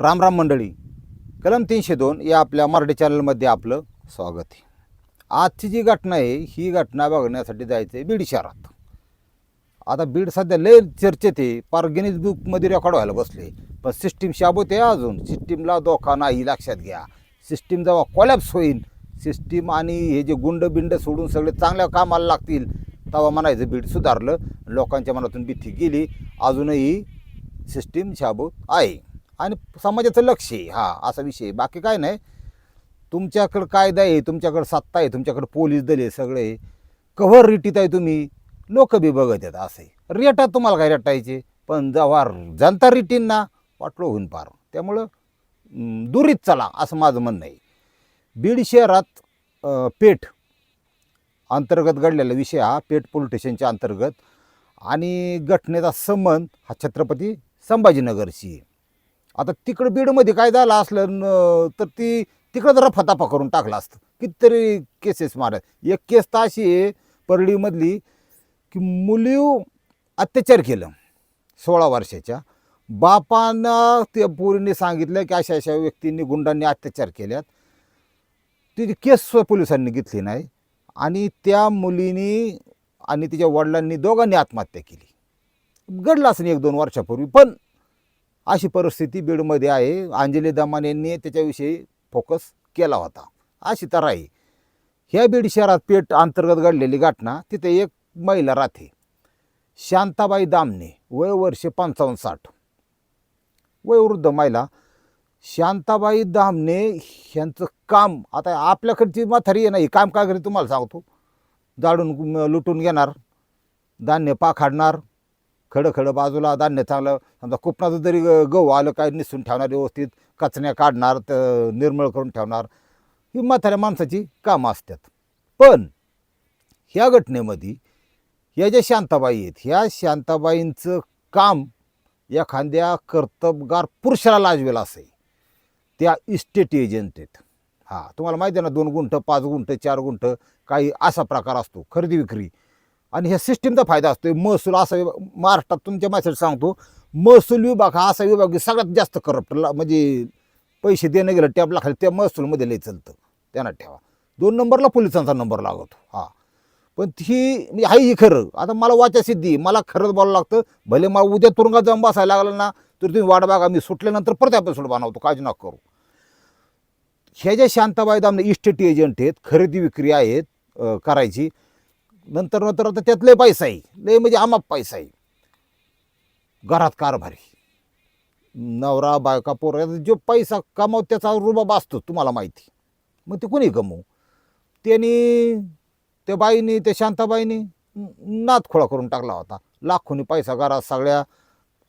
रामराम मंडळी कलम तीनशे दोन या आपल्या मराठी चॅनलमध्ये आपलं स्वागत आहे. आजची जी घटना आहे ही घटना बघण्यासाठी जायचं आहे बीड शहरात. आता बीड सध्या लय चर्चेत आहे पार गिनीज बुकमध्ये रेकॉर्ड व्हायला बसले. पण सिस्टीम शाबूत आहे अजून. सिस्टीमला धोका नाही लक्षात घ्या. सिस्टीम जेव्हा कोलॅप्स होईल सिस्टीम आणि हे जे गुंड बिंड सोडून सगळे चांगल्या कामाला लागतील तेव्हा म्हणायचं बीड सुधारलं लोकांच्या मनातून भीती गेली. अजूनही सिस्टीम शाबूत आहे. आणि समाजाचं लक्ष आहे. हा असा विषय आहे. बाकी काय नाही. तुमच्याकडं कायदा आहे तुमच्याकडं सत्ता आहे तुमच्याकडं पोलीस दल आहे सगळे कव्हर रिटीत आहे तुम्ही. लोक बी बघत आहेत असं. आहे रेटा तुम्हाला काय रेटायचे? पण जेव्हा जनता रिटींना वाटलो होऊन पार त्यामुळं अं, दुरीत चला असं माझं म्हणणं आहे. बीड शहरात पेठ अंतर्गत घडलेला विषय हा पेठ पोलीस स्टेशनच्या अंतर्गत. आणि घटनेचा संबंध हा छत्रपती संभाजीनगरशी आहे. आता तिकडं बीडमध्ये काय झालं असलं न- तर ती तिकडं जरा फताफा करून टाकला असतं. कितीतरी केसेस मारत एक केस तर अशी आहे परळीमधली की मुली अत्याचार केलं सोळा वर्षाच्या. बापानं त्या पोरीने सांगितलं की अशा अशा व्यक्तींनी गुंडांनी अत्याचार केल्यात. ती केस पोलिसांनी घेतली नाही. आणि त्या मुलीनी आणि तिच्या वडिलांनी दोघांनी आत्महत्या केली. घडलं असं एक दोन वर्षापूर्वी. पण अशी परिस्थिती बीडमध्ये आहे. अंजली दमान यांनी त्याच्याविषयी फोकस केला होता. अशी तर आहे ह्या बीड शहरात पेठ अंतर्गत घडलेली घटना तिथे एक महिला राहते. शांताबाई दामने वय वर्ष पंचावन्न साठ. वयोवृद्ध महिला. शांताबाई दामने ह्यांचं काम आता आपल्याकडची म्हातारी आहे ना काम काय करेल तुम्हाला सांगतो. जाडून लुटून घेणार धान्य पाखाडणार खडं खडं बाजूला धान्य चांगलं समजा कुपणाचं जरी गहू आलं काय निसून ठेवणार व्यवस्थित कचऱ्या काढणार तर निर्मळ करून ठेवणार ही म्हाताऱ्या माणसाची कामं असतात. पण ह्या घटनेमध्ये या ज्या शांताबाई आहेत ह्या शांताबाईंचं काम एखाद्या कर्तबगार पुरुषाला लाजवेल असे त्या इस्टेट एजंट आहेत. हां तुम्हाला माहिती आहे ना दोन गुंठ पाच गुंठ चार गुंठ काही असा प्रकार असतो खरेदी विक्री. आणि ह्या सिस्टीमचा फायदा असतो महसूल असा विभाग महाराष्ट्रात तुमच्या मॅसेज सांगतो महसूल विभाग हा असा विभाग सगळ्यात जास्त करप्ट म्हणजे पैसे देणं गेलं टॅबला खाली त्या महसूलमध्ये लई चलतं. त्यांना ठेवा. दोन नंबरला पोलिसांचा नंबर लागतो. हा. पण ही म्हणजे आहे ही खरं. आता मला वाचा सिद्धी मला खरंच बोलावं लागतं. भले मला उद्या तुरुंगात जाऊन बसायला लागलं ना तर तुम्ही वाट बघा मी सुटल्यानंतर परत एपिसोड बनवतो. काळजी नका करू. ह्या ज्या शांताबाई दामने इस्टेट एजंट आहेत खरेदी विक्री आहेत करायची नंतर नंतर आता त्यात लय पैसा आहे. लय म्हणजे आमाप पैसा आहे. घरात कारभारी नवरा बायका पोर जो पैसा कमाव त्याचा रुबाब असतो तुम्हाला माहिती. मग ते कोणी कमवू? त्यांनी त्या बाईनी त्या शांताबाईनी नात नादखोळा करून टाकला होता. लाखोनी पैसा घरात सगळ्या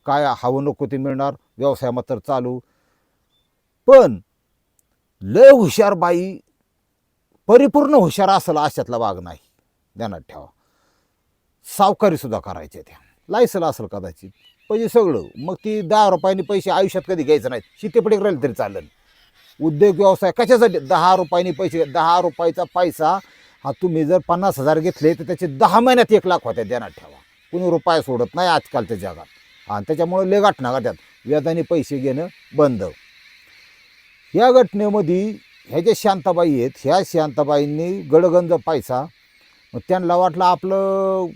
काय हवं नको ते मिळणार व्यवसाय मात्र चालू. पण लय हुशार बाई परिपूर्ण हुशार असेल अशातला भाग नाही. ध्यानात ठेवा. सावकारी सुद्धा करायचे त्या. लायसल असेल कदाचित. पैसे सगळं. मग ती दहा रुपयांनी पैसे आयुष्यात कधी घ्यायचं नाही शितेपडीक राहिले तरी चालेल. उद्योग व्यवसाय कशासाठी? दहा रुपयांनी पैसे दहा रुपयाचा पैसा हा तुम्ही जर पन्नास हजार घेतले तर त्याचे दहा महिन्यात एक लाख होत्या. ध्यानात ठेवा. कुणी रुपया सोडत नाही आजकालच्या जगात. आणि त्याच्यामुळे लय घटना घडतात व्याजाने पैसे घेणं बंद. या घटनेमध्ये ह्या ज्या शांताबाई आहेत ह्या शांताबाईंनी गडगंज पैसा मग त्यांना वाटलं आपलं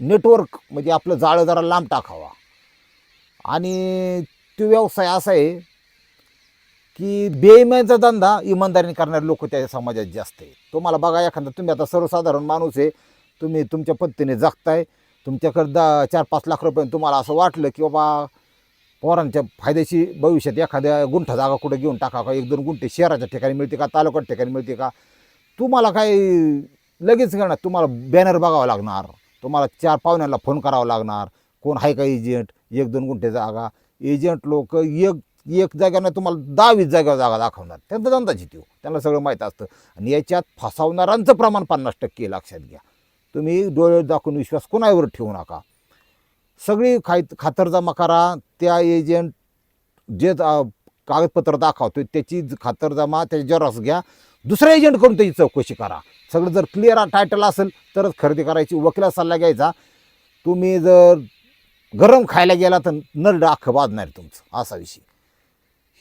नेटवर्क म्हणजे आपलं जाळं जरा लांब टाकावा. आणि तो व्यवसाय असा आहे की बेईमानचा धंदा इमानदारीने करणारे लोक त्या समाजात जास्त आहे तुम्हाला बघा एखादा तुम्ही आता सर्वसाधारण माणूस आहे तुम्ही तुमच्या पद्धतीने जगताय तुमच्याकडं दा चार पाच लाख रुपये तुम्हाला असं वाटलं की बाबा पोरांच्या फायद्याशी भविष्यात एखाद्या गुंठा जागा कुठे घेऊन टाका का? एक दोन गुंठे शहराच्या ठिकाणी मिळते का? तालुक्यात ठिकाणी मिळते का? तुम्हाला काय लगेच करणार तुम्हाला बॅनर बघावा लागणार. तुम्हाला चार पाहुण्यांना फोन करावा लागणार. कोण आहे का एजंट एक दोन गुंठे जागा. एजंट लोक एक एक जाग्यानं तुम्हाला दहा वीस जागेवर जागा दाखवणार. त्यांचा धंदाची त्यो त्यांना सगळं माहीत असतं. आणि याच्यात फसवणाऱ्यांचं प्रमाण पन्नास टक्के लक्षात घ्या. तुम्ही डोळे दाखवून विश्वास कोणावर ठेवू नका. सगळी खाय खातरजमा करा. त्या एजंट जे कागदपत्र दाखवतो त्याची खातरजमा त्याची जरॉक्स घ्या. दुसऱ्या एजंटकडून त्याची चौकशी करा. सगळं जर क्लिअर टायटल असेल तरच खरेदी करायची. वकिला सल्ला घ्यायचा. तुम्ही जर गरम खायला गेला तर नरड अख्खं बाजणार तुमचं. असा विषय.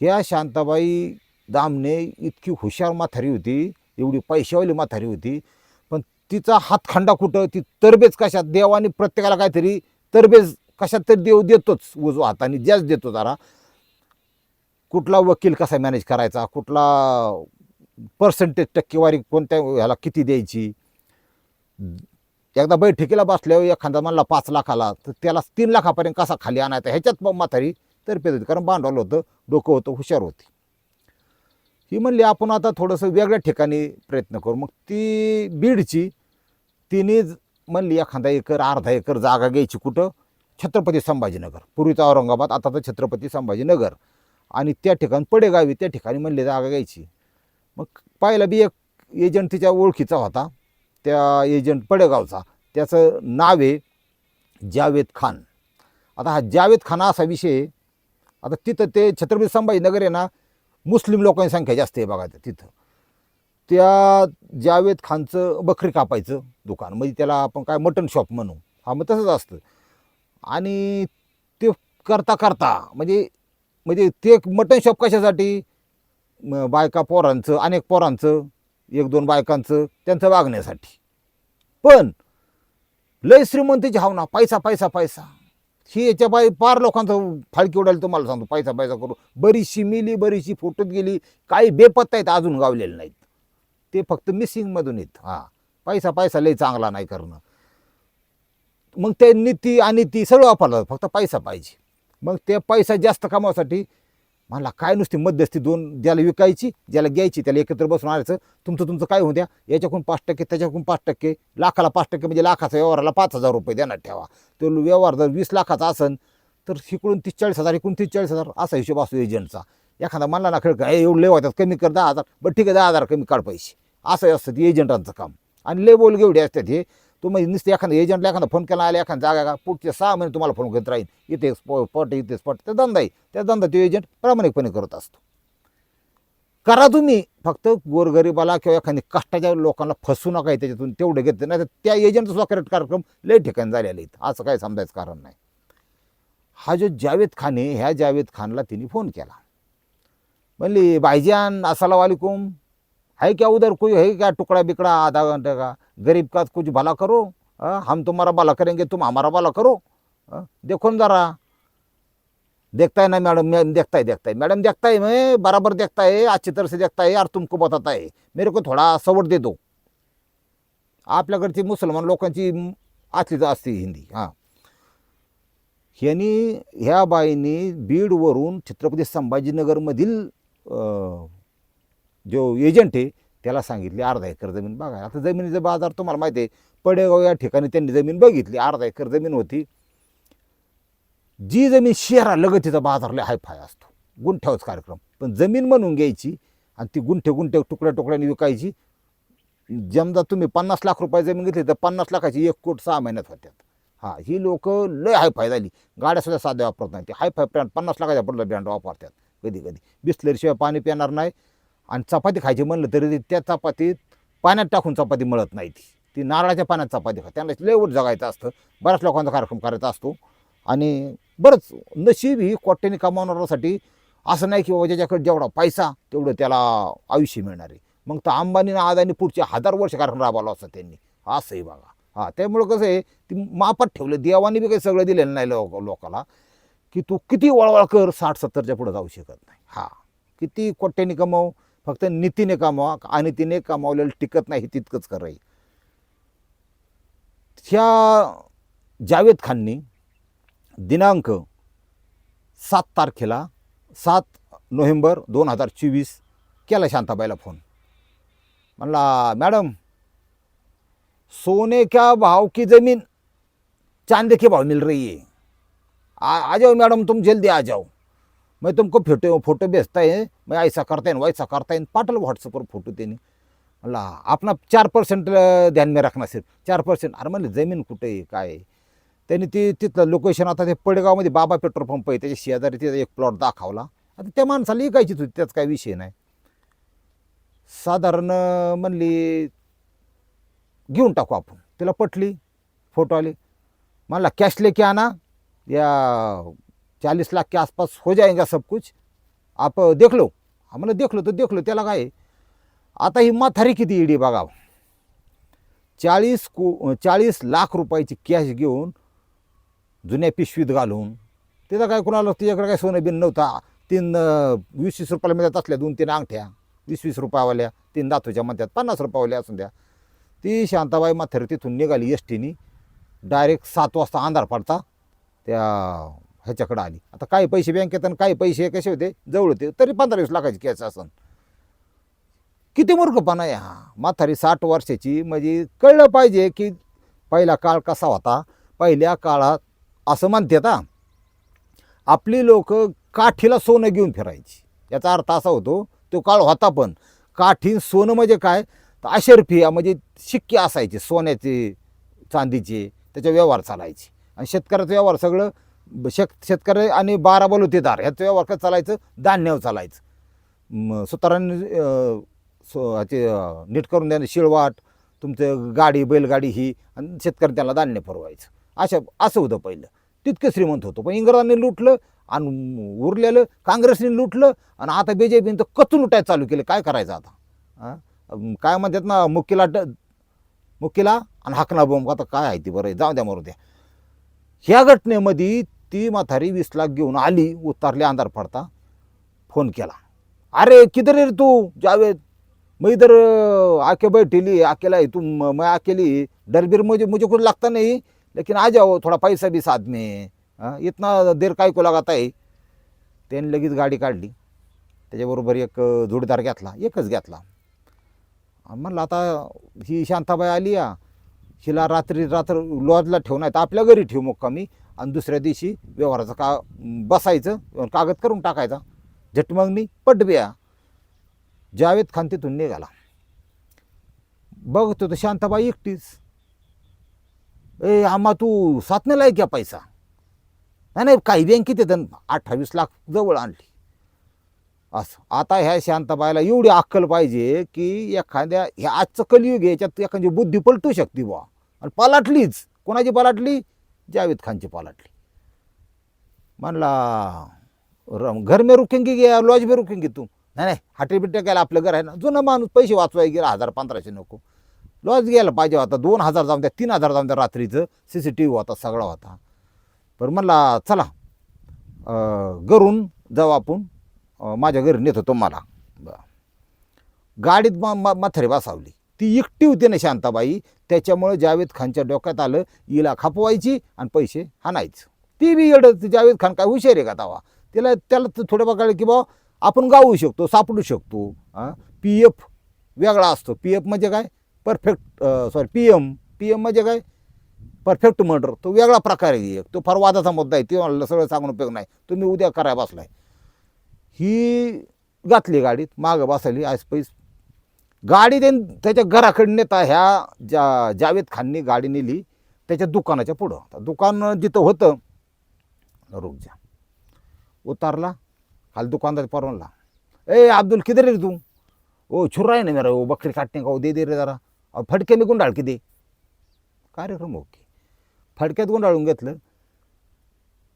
ह्या शांताबाई दामने इतकी हुशार माथारी होती. एवढी पैशावाली माथारी होती. पण तिचा हातखंडा कुठं? ती तरबेज कशात? देवाने प्रत्येकाला काहीतरी तरबेज कशात तरी देव देतोच. उजवा हाताने ज्याच देतो जरा. कुठला वकील कसा मॅनेज करायचा? कुठला पर्सेंटेज टक्केवारी कोणत्या ह्याला किती द्यायची? एकदा बैठकीला बसल्यावर एखादा म्हणला पाच लाखाला तर त्याला तीन लाखापर्यंत कसा खाली आणायचा? ह्याच्यात मग म्हातारी तरफेद होती कारण भांडवल होतं डोकं होतं हुशार होती. ही म्हणली आपण आता थोडंसं वेगळ्या ठिकाणी प्रयत्न करू. मग ती बीडची तिने म्हणली एखादा एकर अर्धा एकर जागा घ्यायची कुठं? छत्रपती संभाजीनगर. पूर्वीचा औरंगाबाद आता तर छत्रपती संभाजीनगर. आणि त्या ठिकाणी पडेगावी त्या ठिकाणी म्हणले जागा घ्यायची. मग पाहिला बी एक एजंट तिच्या ओळखीचा होता. त्या एजंट पडेगावचा. त्याचं नाव आहे जावेद खान. आता हा जावेद खान असा विषय आता तिथं ते छत्रपती संभाजीनगर आहे ना मुस्लिम लोकांची संख्या जास्त आहे बघा तिथं. त्या जावेद खानचं बकरी कापायचं दुकान. म्हणजे त्याला आपण काय मटन शॉप म्हणू. हा मग तसंच असतं. आणि ते करता करता म्हणजे म्हणजे ते मटन शॉप कशासाठी? म, बायका पोरांचं अनेक पोरांचं एक दोन बायकांचं त्यांचं वागण्यासाठी. पण लय श्रीमंतीची भावना पैसा पैसा पैसा. ही याच्या बाई पार लोकांचं फाळकी उडाली तुम्हाला सांगतो पैसा पैसा करू बरीचशी मिली बरीचशी फुटत गेली काही बेपत्ता आहेत अजून गावलेले नाहीत. ते फक्त मिसिंगमधून येत हां पैसा पैसा लय चांगला नाही करणं. मग ते नीती आणि ती सगळं वापरलं फक्त पैसा पाहिजे. मग ते पैसा जास्त कमावासाठी मला काय नुसती मध्यस्थी दोन ज्याला विकायची ज्याला घ्यायची त्याला एकत्र बसून आणायचं. तुमचं तुमचं काय होऊ द्या? याच्याकडून पाच टक्के त्याच्याकडून पाच टक्के लाखाला पाच टक्के म्हणजे लाखाचा व्यवहाराला पाच हजार रुपये देण्यात ठेवा. तो व्यवहार जर वीस लाखाचा असन तर इकडून तीस चाळीस हजार इकडून तीस चाळीस हजार असा हिशोब असतो एजंटचा. एखादा म्हणला ना खेळ काय एवढं लय होतात कमी कर दहा हजार. बरं ठीक आहे दहा हजार कमी काढ पैसे. असं असतं ते एजंटांचं काम. आणि लय बोल एवढे असतात हे. तुम्ही नुसते एखादा एजंटला एखादा फोन केला आला एखादा जागा का पुढचे सहा महिने तुम्हाला फोन करत राहील इथे पट इथेच इथे ते धंदा आहे. त्या धंदा तो एजंट प्रामाणिकपणे करत असतो. करा तुम्ही. फक्त गोरगरिबाला किंवा एखादी कष्टाच्या लोकांना फसू नका त्याच्यातून. तेवढं घेत नाही तर त्या एजंटचा सुद्धा करेक्ट कार्यक्रम लय ठिकाणी झालेले आहेत असं काही समजायचं कारण नाही. हा जो जावेद खान आहे ह्या जावेद खानला तिने फोन केला. म्हणली भाईजान अस्सलाम वालेकुम. है क्या उधर कोई है क्या टुकड़ा बिकड़ा आधा घंटा का? गरीब का कुछ भला करो हम तुम्हारा भला करेंगे तुम हमारा भला करो। हाँ, देखो ना जरा। देखता है ना मैडम मैम देखता है देखता है। मैडम देखता है मैं बराबर देखता है अच्छी तरह से देखता है और तुमको बताता है। मेरे को थोडा सवड दे दो। आपल्याकडची मुसलमान लोकांची असलीच असते हिंदी हां। ह्यानी ह्या बाईंनी बीडवरून छत्रपती संभाजीनगरमधील जो एजंट आहे त्याला सांगितले अर्धा एकर जमीन बघा. आता जमिनीचा बाजार तुम्हाला माहिती आहे पडेगाव या ठिकाणी त्यांनी जमीन बघितली अर्धा एकर जमीन होती. जी जमीन शहरा लगतीचा बाजार लय असतो. गुंठ्यावच कार्यक्रम. पण जमीन म्हणून घ्यायची आणि ती गुंठे गुंठे तुकड्या तुकड्याने विकायची. जमदा तुम्ही पन्नास लाख रुपये जमीन घेतली तर पन्नास लाखाची एक कोट सहा महिन्यात होत्यात. हां ही लोक लय हायफाय झाली. गाड्यासुद्धा साध्या वापरत नाही ते हायफाय ब्रँड पन्नास लाखाच्या पडलं ब्रँड वापरतात कधी कधी बिस्लरीशिवाय पाणी पिणार नाही. आणि चपाती खायची म्हणलं तरी त्या चपातीत पाण्यात टाकून चपाती मिळत नाही ती. ती नारळाच्या पाण्यात चपाती खा त्यांना लेवर जगायचं असतं. बऱ्याच लोकांचा कार्यक्रम करायचा असतो. आणि बरंच नशीब ही कोट्याने कमावणाऱ्यासाठी असं नाही की बाबा ज्याच्याकडे जेवढा पैसा तेवढं त्याला आयुष्य मिळणार आहे. मग तर अंबानी आदानी पुढचे हजार वर्ष कार्यक्रम राबवला असता त्यांनी. असंही बघा. हां त्यामुळं कसं आहे ती मापात ठेवलं. देवाने बी काही सगळं दिलेलं नाही लोक लोकाला. की तू किती वळवळ कर साठ सत्तरच्या पुढं जाऊ शकत नाही. हां किती कोट्याने कमव फक्त नीतीने कमावा आणि तिने कमावलेलं टिकत नाही तितकंच तितकंच करायचं ह्या जावेद खाननी दिनांक सात तारखेला सात नोव्हेंबर दोन हजार चोवीस केला शांताबाईला फोन. म्हणला मॅडम सोने क्या भाव की ज़मीन चांदी के भाव मिल रही है? आ, आ जाओ मैडम तुम जल्दी आ जाओ. मैं तुमको फोटो फोटो भेजता है मैं ऐसा करता है वैसा करता है पाठल व्हॉट्सअपवर फोटो त्यांनी म्हणला आपला चार पर्सेंट ध्यान मी रखना सिर्फ चार पर्सेंट। अरे म्हणलं जमीन कुठे आहे काय? आहे? त्यांनी ती तिथलं लोकेशन आता ते पडगावमध्ये बाबा पेट्रोल पंप आहे त्याच्या शेजारी तिथं एक प्लॉट दाखवला. आता त्या माणसाला विकायचीच होती त्याच काय विषय नाही. साधारण म्हणली घेऊन टाकू आपण. तिला पटली फोटो आले. मला कॅश लेके आणा या चालीस लाख के आसपास हो जाएगा सब कुछ। आप देखलो आम्हाला देखलो तर देखलो त्याला काय आता ही म्हातारी किती ईडी बघा चाळीस को चाळीस लाख रुपयाची कॅश घेऊन जुन्या पिशवीत घालून तिथं काय कुणाला त्याच्याकडे काय सोनं बिन नव्हता. तीन वीस वीस रुपयाला मिळत असल्या दोन तीन अंगठ्या. वीस वीस रुपयावाल्या तीन दातूच्या म्हणतात पन्नास रुपयावाल्या असून द्या. ती शांताबाई म्हातारी तिथून निघाली एस टीनी डायरेक्ट सात वाजता अंधार पडता. त्या ह्याच्याकडं आली. आता काही पैसे बँकेत आणि काही पैसे कसे होते? जवळ होते. तरी पंधरा वीस लाखाची कॅश असन. किती मूर्खपणा आहे हा. म्हातारी साठ वर्षाची म्हणजे कळलं पाहिजे की पहिला काळ कसा होता. पहिल्या काळात असं म्हणतात आता आपली लोक काठीला सोनं घेऊन फिरायची. याचा अर्थ असा होतो तो काळ होता पण. काठी सोनं म्हणजे काय? तर अशर्फी म्हणजे शिक्के असायचे सोन्याचे चांदीचे त्याचे व्यवहार चालायचे. आणि शेतकऱ्याचं व्यवहार सगळं शेत शेतकरी आणि बारा बलुतेदार ह्याचं व्यवहार कसं चालायचं? धान्यावर चालायचं. म सुतारांनी सो ह्याचे नीट करून द्याने शिळवाट तुमचं गाडी बैलगाडी ही आणि शेतकरी त्याला धान्य पुरवायचं. अशा असं होतं पहिलं. तितकं श्रीमंत होतो. पण इंग्रजांनी लुटलं आणि उरलेलं काँग्रेसने लुटलं आणि आता बी जे पीनं तर कचून लुटायला चालू केलं. काय करायचं आता? काय म्हणतात ना मुक्कीला ड मुक्कीला आणि हाकना बोंब आता काय आहे ती बरं? जाऊ द्या मरू द्या. ह्या घटनेमध्ये ती म्हातारी वीस लाख घेऊन आली उतारली अंधार पडता. फोन केला. अरे किधर रे तू? जावेद. मग इधर आके बैठेली आकेला तू तुम मैं आकेली डरबीर मुझे मुझे कुछ लगता नहीं. लेकिन आ जाओ थोड़ा पैसा भी साथ में. इतना देर काय को लागत आहे? त्याने लगेच गाडी काढली. त्याच्याबरोबर एक जोडीदार घेतला एकच घेतला. म्हणलं आता ही शांताबाई आली या. हिला रात्री रात्र लॉजला ठेवून आहे. तर आपल्या घरी ठेवू मुक्कामी आणि दुसऱ्या दिवशी व्यवहाराचं का बसायचं कागद करून टाकायचा. झटमगनी पटबिया. जावेद खान तिथून निघाला. बघतो तर शांताबाई एकटीच. ए आम्हा तू सातनेला आहे क्या पैसा. नाही नाही काही बँकेत येतं अठ्ठावीस लाख जवळ आणली. असं. आता ह्या शांताबाईला एवढी अक्कल पाहिजे की एखाद्या ह्या आजचं कलियुग आहे याच्यात एखादी बुद्धी पलटू शकते बुवा. आणि पलाटलीच. कोणाची पलाटली? जावेद खानची पलाटली. म्हणला रम घर में रुकेंगे गे लॉज मे रुकेंगे तू. नाही नाही हाटे बिट्टे गेला आपलं घर आहे ना. जुनं माणूस पैसे वाचवाय गेला हजार पंधराशे नको. लॉज गेला पाहिजे होता दोन हजार जाऊन द्या तीन हजार जाऊन द्या रात्रीचं सी सी टी व्ही होता सगळा होता. पण म्हणला चला घरून जाऊ आपण माझ्या घरी नेत होतो मला. बरं. गाडीत मा मथारी बसावली. ती एकटी होती ना शांताबाई. त्याच्यामुळं जावेद खानच्या डोक्यात आलं हिला खपवायची आणि पैसे हाणायचं. ती बी एवढं जावेद खान काय हुशार आहे का तवा? तिला त्याला तर थोडं बघायला की बा आपण गावू शकतो सापडू शकतो पी एफ वेगळा असतो. पी एफ म्हणजे काय? Perfect sorry P M P M म्हणजे काय? परफेक्ट मर्डर तो वेगळा प्रकार आहे एक. तो फार वादाचा मुद्दा आहे. ते मला सगळं सांगून उपयोग नाही. तुम्ही उद्या कराय बसलाय. ही घातली गाडीत मागं बसायली आयस पैस गाडी देन त्याच्या घराकडे नेता ह्या जा जावेद खाननी गाडी नेली त्याच्या दुकानाच्या पुढं. दुकान जिथं होतं रुक जा. उतारला खाली दुकानदार परवानला ए अब्दुल किधर रे तू? ओ छुरा आहे ना मेरा ओ बकरी काटणे का? वो दे दे रे जरा. और फडके मी गुंडाळ की दे. कार्यक्रम ओके. फडक्यात गुंडाळून घेतलं.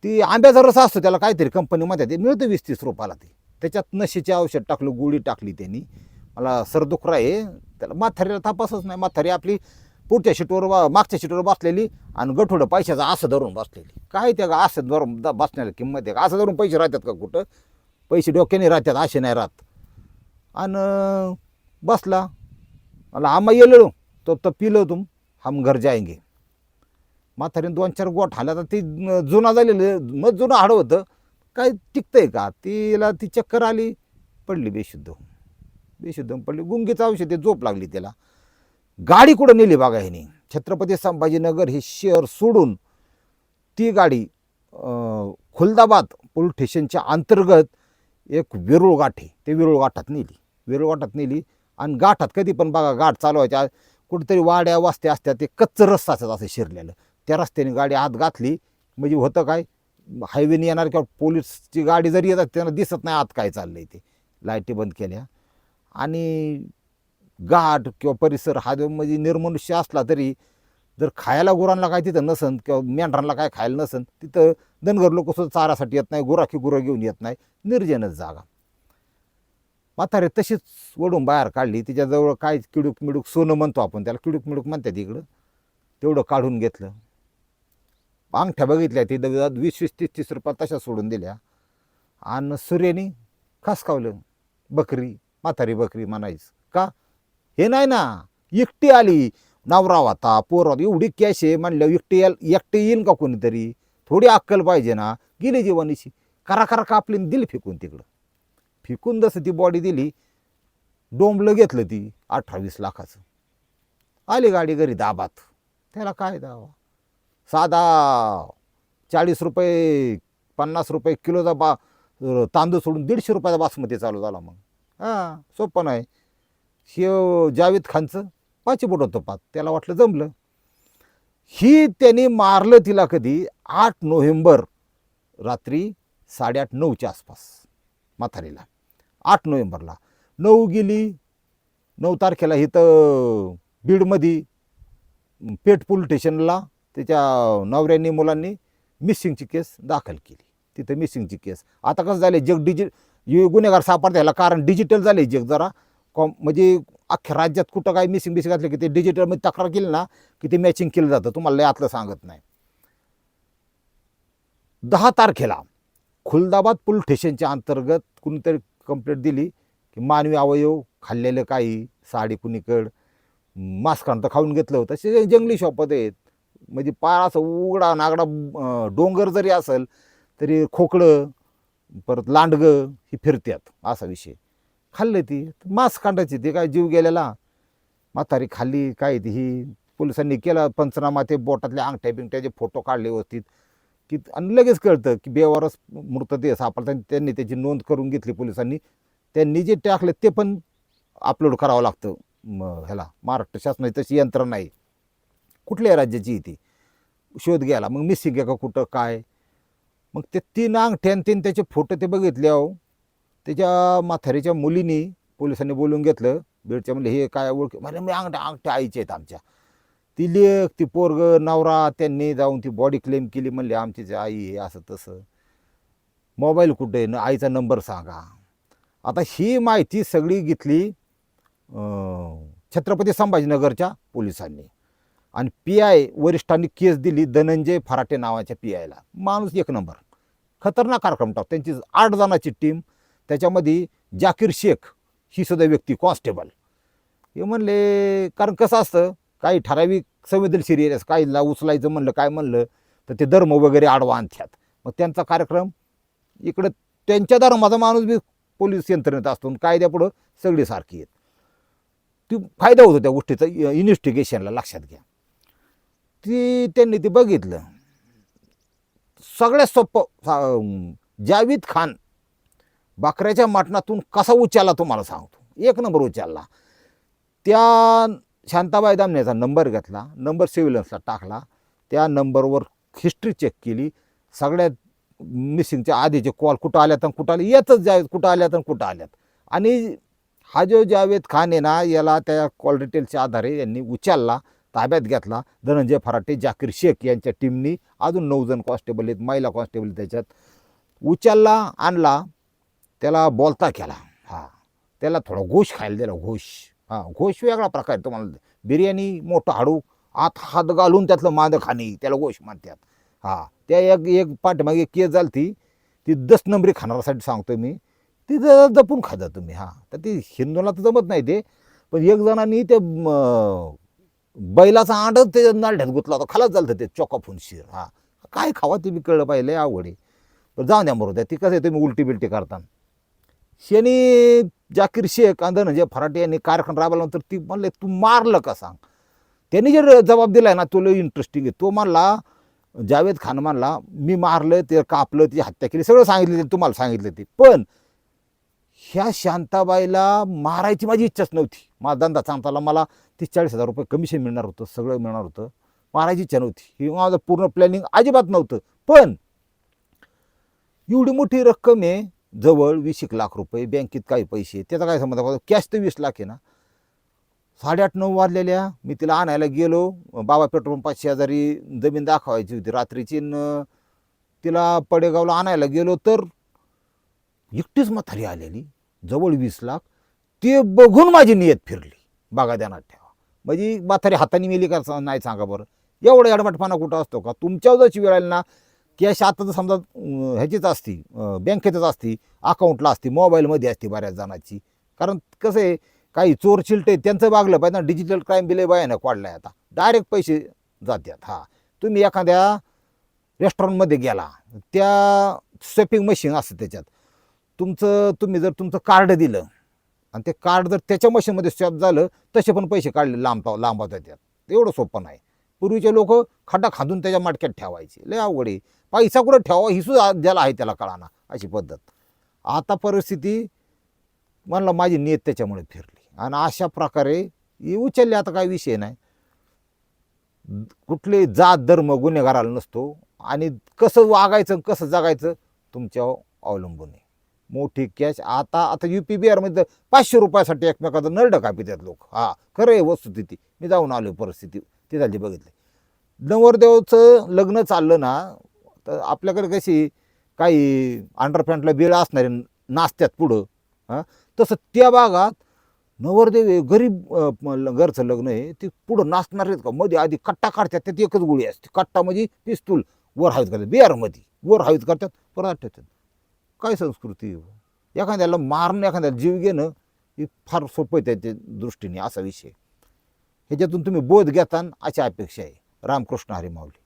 ती आंब्याचा रस असतो त्याला काहीतरी कंपनीमध्ये ते मिळतं वीस तीस रुपयाला ते. त्याच्यात नशेचे औषध टाकलं गोळी टाकली त्यांनी. मला सरदुखरा आहे त्याला म्हातारीला तपासच नाही. म्हातारी आपली पुढच्या शीटवर बा- मागच्या शीटवर बसलेली आणि गठोडं पैशाचं असं धरून बसलेली. काय त्या असं धरून द- बसण्याला किंमत आहे? का असं धरून पैसे राहतात का कुठं? पैसे डोक्याने राहतात असे नाही राहत. आणि बसला. मला आम्हा येलो तो तर पिलो तुम. हम घर जाएंगे म्हातारीने दोन चार गोठ आल्या तर ती जुना झालेलं मग जुनं हाडं होतं. काय टिकतंय का? तिला ती चक्कर आली. पडली बेशुद्ध बेशुद्ध पडली. गुंगीचं औषध ते झोप लागली त्याला. गाडी कुठं नेली बघा ह्याने? छत्रपती संभाजीनगर हे शहर सोडून ती गाडी खुलदाबाद पोलीस स्टेशनच्या अंतर्गत एक विरुळ गाठ आहे. ते विरुळ गाठात नेली. विरुळ गाठात नेली आणि गाठात कधी पण बघा गाठ चालवायच्या कुठेतरी वाड्या वस्त्या असत्या ते कच्चं रस्ता असतात असं शिरलेलं. त्या रस्त्याने गाडी आत घातली. म्हणजे होतं काय? हायवेने येणार किंवा पोलीसची गाडी जरी येतात त्यांना दिसत नाही आत काय चाललं आहे ते. लाईटी बंद केल्या. आणि घाट किंवा परिसर हा जो म्हणजे निर्मनुष्य असला तरी जर खायला गुरांना काय तिथं नसन किंवा मेंढरांना काय खायला नसन तिथं धनगर लोक सुद्धा चारासाठी येत नाही गुराखी गुरं घेऊन येत नाही निर्जनच जागा. म्हातारे तशीच ओढून बाहेर काढली तिच्याजवळ काय किडूक मिडूक सोनं म्हणतो आपण त्याला किडूक मिडूक म्हणतात इकडं. तेवढं काढून घेतलं. अंगठ्या बघितल्या ती द- वीस वीस तीस तीस रुपया तशा सोडून दिल्या. आणि सूर्याने खासकावलं बकरी. म्हातारी बकरी म्हणायचं. का? हे नाही ना एकटी आली नवरा होता पोर होता एवढी कॅश आहे म्हणल्यावर एकटी याल एकटी येईन का कोणीतरी? थोडी अक्कल पाहिजे ना गेली जीवानीशी करा करा कापली दिली फेकून तिकडं. फेकून जसं ती बॉडी दिली डोंबलं घेतलं ती अठ्ठावीस लाखाचं. आली गाडी घरी दाबात. त्याला काय दावा? साधा चाळीस रुपये पन्नास रुपये किलोचा बा तांदूळ सोडून दीडशे रुपयाचा बासमती चालू झाला मग. हां. सोपं नाही. शिव जावेद खानचं पाचशे बोट होतं पाच. त्याला वाटलं जमलं. ही त्यांनी मारलं तिला कधी आठ नोव्हेंबर रात्री साडेआठ नऊच्या आसपास म्हातारीला. आठ नोव्हेंबरला. नऊ गेली. नऊ तारखेला इथं बीडमध्ये पेठ पोलीस स्टेशनला त्याच्या नवऱ्यांनी मुलांनी मिसिंगची केस दाखल केली. तिथं मिसिंगची केस. आता कसं झालं जग डिजि हे गुन्हेगार सापडता याला कारण डिजिटल झाले जग जरा. कॉम म्हणजे अख्ख्या राज्यात कुठं काय मिसिंग बिसिंग असलं की ते डिजिटलमध्ये तक्रार केली ना की ते मॅचिंग केलं जातं. तुम्हाला यातलं सांगत नाही. दहा तारखेला खुलदाबाद पोलीस स्टेशनच्या अंतर्गत कुणीतरी कंप्लेंट दिली की मानवी अवयव खाल्लेलं काही साडी कुणीकड मास्कांत खाऊन घेतलं होतं. असे जंगली शॉपत आहेत म्हणजे पार असं उघडा नागडा डोंगर जरी असेल तरी खोकडं परत लांडगं ही फिरत्यात असा विषय. खाल्लं ती. मांस कांडायची ते. काय जीव गेलेला. म्हातारी खाल्ली. काय ती? ही पोलिसांनी केला पंचनामा. ते बोटातल्या अंगठ्या बिंगठ्याचे फोटो काढले व्यवस्थित. की आणि लगेच कळतं की बेवारस मृतदेह सापडतात त्यांनी त्याची नोंद करून घेतली पोलिसांनी. त्यांनी जे टाकलं ते पण अपलोड करावं लागतं. मग ह्याला. महाराष्ट्र शासनाची तशी यंत्रणा आहे. कुठल्याही राज्याची ती. शोध घ्यायला. मग मिसिंग आहे का कुठं? काय? मग ते तीन अंगठ्या आणि तीन त्याचे फोटो ते बघितले अहो. त्याच्या म्हाथारीच्या मुलीनी पोलिसांनी बोलून घेतलं. बीडच्या म्हणले हे काय ओळख म्हणजे मी अंगठ्या अंगठ्या आईचे आहेत आमच्या. ती लेख ती पोरग नवरा त्यांनी जाऊन ती बॉडी क्लेम केली म्हणले आमची जी आई आहे असं तसं. मोबाईल कुठे आहे? न आईचा नंबर सांगा. आता ही माहिती सगळी घेतली छत्रपती संभाजीनगरच्या पोलिसांनी. आणि पी आय वरिष्ठांनी केस दिली धनंजय फराटे नावाच्या पी आयला माणूस एक नंबर. खतरनाक कार्यक्रम टाक त्यांची आठ जणांची टीम त्याच्यामध्ये जाकीर शेख ही सुद्धा व्यक्ती कॉन्स्टेबल हे म्हणले कारण कसं असतं? काही ठराविक संवेदनशील एरियास काहीला उचलायचं म्हणलं काय म्हणलं तर ते धर्म वगैरे आडवा आणतात. मग त्यांचा कार्यक्रम इकडं त्यांच्या धर्माचा माणूस बी पोलीस यंत्रणेत असतो आणि कायद्यापुढं सगळी सारखी आहेत. ती फायदा होतो त्या गोष्टीचा. इन्व्हेस्टिगेशनला लक्षात घ्या. ती त्यांनी ते बघितलं. सगळ्यात सोपं सा- जावेद खान बकऱ्याच्या मटणातून कसा उचलला तुम्हाला सांगतो. एक नंबर उच्चारला त्या शांताबाई दामनेचा नंबर घेतला नंबर सिव्हिलन्सला टाकला त्या नंबरवर हिस्ट्री चेक केली. सगळ्यात मिसिंगच्या आधीचे कॉल कुठं आल्यात आणि कुठं आले येतच जावेत कुठं आल्यात आणि कुठं आल्यात. आणि हा जो जावेद खान आहे ना याला त्या कॉल डिटेलच्या आधारे यांनी उचलला. ताब्यात घेतला. धनंजय फराटे जाकीर शेख यांच्या टीमनी अजून नऊ जण कॉन्स्टेबल आहेत. महिला कॉन्स्टेबल त्याच्यात. उचलला आणला. त्याला बोलता केला. हां. त्याला थोडा घोष खायला दिला. घोष. हां. घोष वेगळा प्रकार आहे तुम्हाला. बिर्याणी मोठं हाडू. आत हात घालून त्यातलं मांद खाणे. त्याला घोष म्हणतात. हां. त्या एक एक पाठीमागे एक केस झाली ती ती दस नंबरी खाणाऱ्यासाठी सांगतो मी. ती जपून खाजा तुम्ही. हां. तर ती हिंदूला तर जमत नाही ते. पण एक जणांनी ते बैलाचा आडत ते नालढ्यात गुतला होता. खालाच झालं ते चोकाफून शिर. हा. काय खावा ते बी कळलं पाहिलं लय आहे. पण जाऊन द्या मरू द्या. ती कसं आहे तुम्ही उलटी बिलटी करता शनी जाकीर शेख आणि धनंजय फराटे यांनी कार्यक्रम राबवल्यानंतर ती म्हणले तू मारलं का सांग? त्यांनी जे जबाब दिला आहे ना तो लय इंटरेस्टिंग आहे. तो मानला जावेद खान मानला मी मारलं ते कापलं ती हत्या केली सगळं सांगितलं ते तुम्हाला सांगितलं ते. पण ह्या शांताबाईला मारायची माझी इच्छाच नव्हती. माझा धंदा सांगताना मला तीस चाळीस हजार रुपये कमिशन मिळणार होतं सगळं मिळणार होतं. मारायची इच्छा नव्हती. ही माझं पूर्ण प्लॅनिंग अजिबात नव्हतं. पण एवढी मोठी रक्कम आहे जवळ वीस एक लाख रुपये बँकेत काही पैसे त्याचा काय संबंध? कॅश तर वीस लाख आहे ना. साडेआठ नऊ वाजलेल्या मी तिला आणायला गेलो. बाबा पेट्रोल पंपाची शेजारी जमीन दाखवायची होती रात्रीची. न तिला पडेगावला आणायला गेलो तर एकटीच म्हातारी आलेली. जवळ वीस लाख. ते बघून माझी नियत फिरली. बागा ध्यानात ठेवा. म्हणजे म्हातारी हाताने मेली का नाही सांगा बरं. एवढा अडमटपणा कुठं असतो का? तुमच्या जर वेळ आली ना कॅश आता तर समजा ह्याचीच असती बँकेतच असती अकाउंटला असती मोबाईलमध्ये असते बऱ्याच जणांची. कारण कसं आहे काही चोर चिलटे त्यांचं बागलं पाहिजे ना. डिजिटल क्राईम बिले भयानक आहे आता. डायरेक्ट पैसे जातात हा. तुम्ही एखाद्या रेस्टॉरंटमध्ये गेला त्या स्वेपिंग मशीन असतं त्याच्यात. तुमचं तुम्ही जर तुमचं कार्ड दिलं आणि ते कार्ड जर त्याच्या मशीनमध्ये स्वॅप झालं तसे पण पैसे काढले लांबता लांबवता येतात. एवढं सोपं नाही. पूर्वीचे लोक खड्डा खांदून त्याच्या मटक्यात ठेवायचे. लय अवघड आहे. पैसा कुठं ठेवा ही सुद्धा ज्याला आहे त्याला कळाना अशी पद्धत. आता परिस्थिती म्हणलं माझी नियत त्याच्यामुळे फिरली. आणि अशा प्रकारे उचलले आता काही विषय नाही. कुठले जात धर्म गुन्हेगाराला नसतो. आणि कसं वागायचं कसं जगायचं तुमच्यावर अवलंबून आहे. मोठी कॅश आता आता यू पी बी आरमध्ये पाचशे रुपयासाठी एकमेकाचं नरड कापितात लोक. हा खरं आहे वस्तुस्थिती. मी जाऊन आलो परिस्थिती. ते झाली बघितली. नवरदेवचं लग्न चाललं ना तर आपल्याकडे कशी काही अंडरपॅन्टला बिळ असणारे नाचत्यात पुढं. हां? तसं त्या भागात नवरदेव आहे, गरीब घरचं लग्न आहे ते पुढं नाचणार आहेत का? मध्ये आधी कट्टा काढतात त्यात एकच गोळी असते. कट्टा म्हणजे पिस्तूल. वर हवेत करतात. बिहारमध्ये वर हवेत करतात परत ठेवतात. काय संस्कृती हो? एखाद्याला मारणं एखाद्याला जीव घेणं हे फार सोपं आहे त्याच्या दृष्टीने असा विषय. ह्याच्यातून तुम्ही बोध घेताना अशी अपेक्षा आहे. रामकृष्ण हरी माऊली.